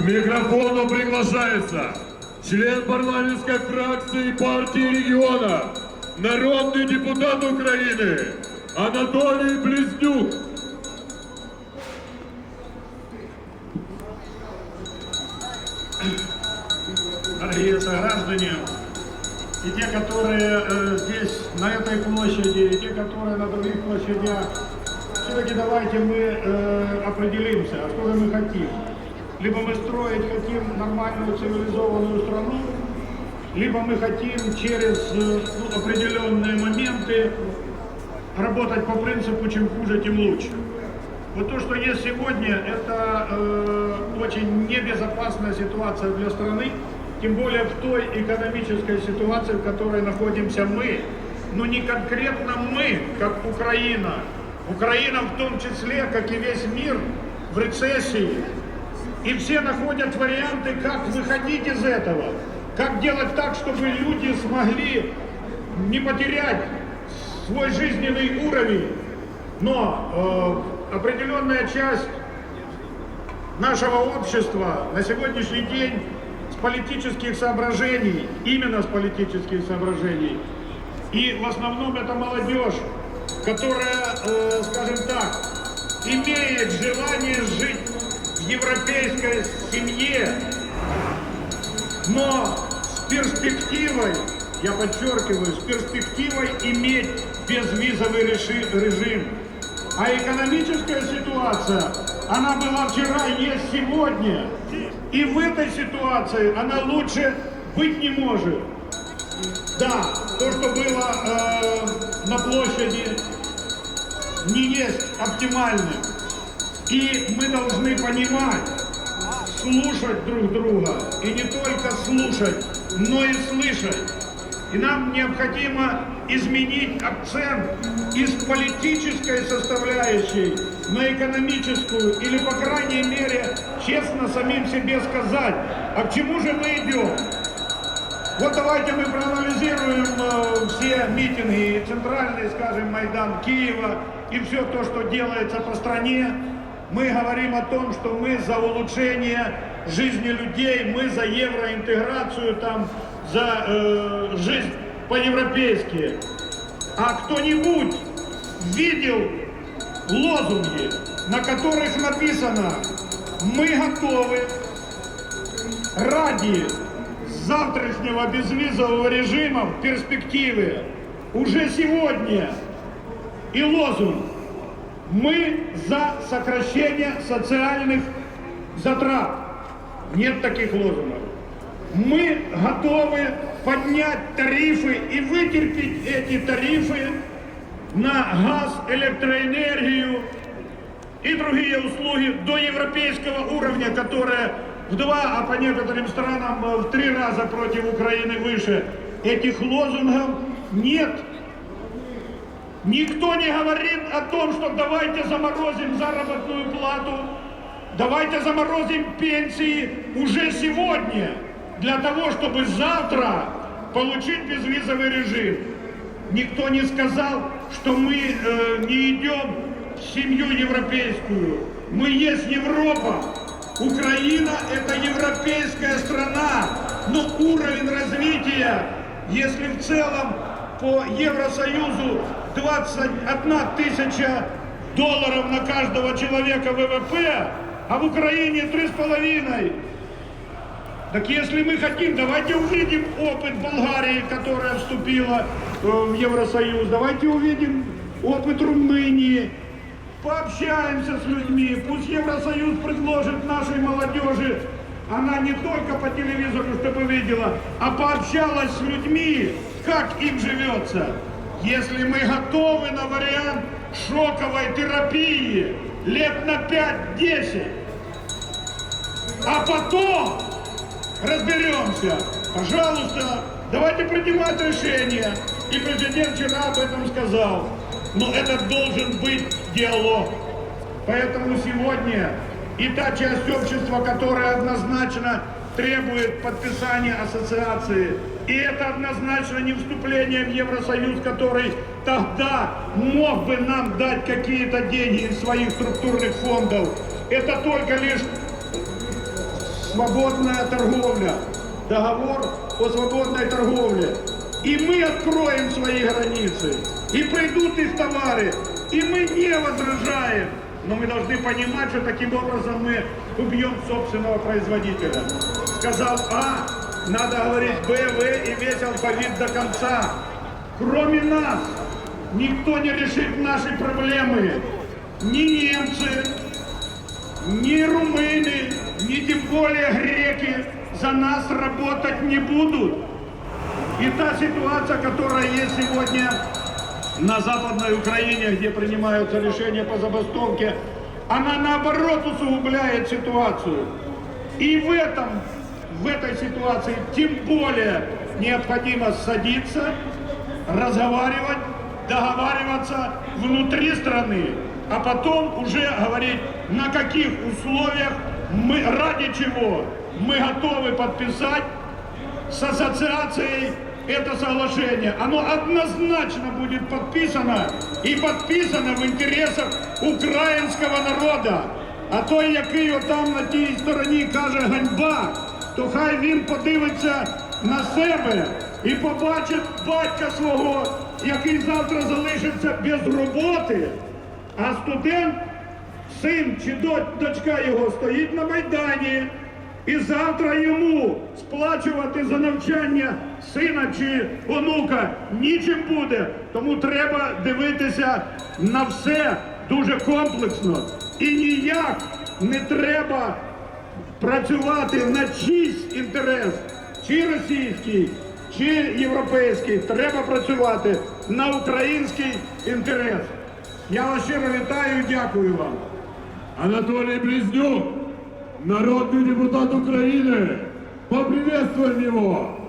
К микрофону приглашается член парламентской фракции партии региона, народный депутат Украины Анатолий Близнюк. дорогие сограждане, и те, которые э, здесь, на этой площади, и те, которые на других площадях, все-таки давайте мы э, определимся, а же мы хотим. Либо мы строить хотим нормальную цивилизованную страну, либо мы хотим через э, ну, определенные моменты работать по принципу «чем хуже, тем лучше». Вот то, что есть сегодня, это э, очень небезопасная ситуация для страны, тем более в той экономической ситуации, в которой находимся мы, но не конкретно мы, как Украина. Украина в том числе, как и весь мир, в рецессии. И все находят варианты, как выходить из этого, как делать так, чтобы люди смогли не потерять свой жизненный уровень, но э, определенная часть нашего общества на сегодняшний день с политических соображений, именно с политических соображений, и в основном это молодежь, которая, э, скажем так, имеет желание жить европейской семье, но с перспективой, я подчеркиваю, с перспективой иметь безвизовый режим. А экономическая ситуация, она была вчера, есть сегодня. И в этой ситуации она лучше быть не может. Да, то, что было э, на площади, не есть оптимальным. И мы должны понимать, слушать друг друга. И не только слушать, но и слышать. И нам необходимо изменить акцент из политической составляющей на экономическую, или, по крайней мере, честно самим себе сказать, а к чему же мы идем? Вот давайте мы проанализируем э, все митинги, центральный, скажем, Майдан Киева и все то, что делается по стране. Мы говорим о том, что мы за улучшение жизни людей, мы за евроинтеграцию, там, за э, жизнь по-европейски. А кто-нибудь видел лозунги, на которых написано «Мы готовы ради завтрашнего безвизового режима в перспективе уже сегодня и лозунг «Мы за сокращение социальных затрат». Нет таких лозунгов. Мы готовы поднять тарифы и вытерпеть эти тарифы на газ, электроэнергию и другие услуги до европейского уровня, которые в два, а по некоторым странам в три раза против Украины выше. Этих лозунгов нет. Никто не говорит о том, что давайте заморозим заработную плату, давайте заморозим пенсии уже сегодня, для того, чтобы завтра получить безвизовый режим. Никто не сказал, что мы э, не идем в семью европейскую. Мы есть Европа. Украина это европейская страна, но уровень развития, если в целом по Евросоюзу 21 тысяча долларов на каждого человека ВВП, а в Украине три с половиной. Так если мы хотим, давайте увидим опыт Болгарии, которая вступила э, в Евросоюз, давайте увидим опыт Румынии, пообщаемся с людьми, пусть Евросоюз предложит нашей молодежи, она не только по телевизору, чтобы видела, а пообщалась с людьми, как им живется. Если мы готовы на вариант шоковой терапии лет на 5-10, а потом разберемся. Пожалуйста, давайте принимать решения. И президент вчера об этом сказал. Но это должен быть диалог. Поэтому сегодня и та часть общества, которая однозначно требует подписания ассоциации, и это однозначно не вступление в Евросоюз, который тогда мог бы нам дать какие-то деньги из своих структурных фондов. Это только лишь свободная торговля, договор о свободной торговле. И мы откроем свои границы, и придут их товары, и мы не возражаем. Но мы должны понимать, что таким образом мы убьем собственного производителя. Сказал А, надо говорить Б, В и весь алфавит до конца. Кроме нас, никто не решит наши проблемы. Ни немцы, ни румыны, ни тем более греки за нас работать не будут. И та ситуация, которая есть сегодня на Западной Украине, где принимаются решения по забастовке, она наоборот усугубляет ситуацию. И в этом, в этой ситуации тем более необходимо садиться, разговаривать, договариваться внутри страны, а потом уже говорить, на каких условиях мы, ради чего мы готовы подписать с ассоциацией это соглашение. Оно однозначно будет подписано і подписано в інтересах українського народу. А той, який отам на тій стороні каже ганьба, то хай він подивиться на себе і побачить батька свого, який завтра залишиться без роботи, а студент син чи дочка його стоїть на Майдані, і завтра йому сплачувати за навчання сина чи онука нічим буде. Тому треба дивитися на все дуже комплексно. І ніяк не треба працювати на чийсь інтерес, чи російський, чи європейський. Треба працювати на український інтерес. Я вас щиро вітаю і дякую вам. Анатолій Близнюк, народний депутат України, поприветствуємо его!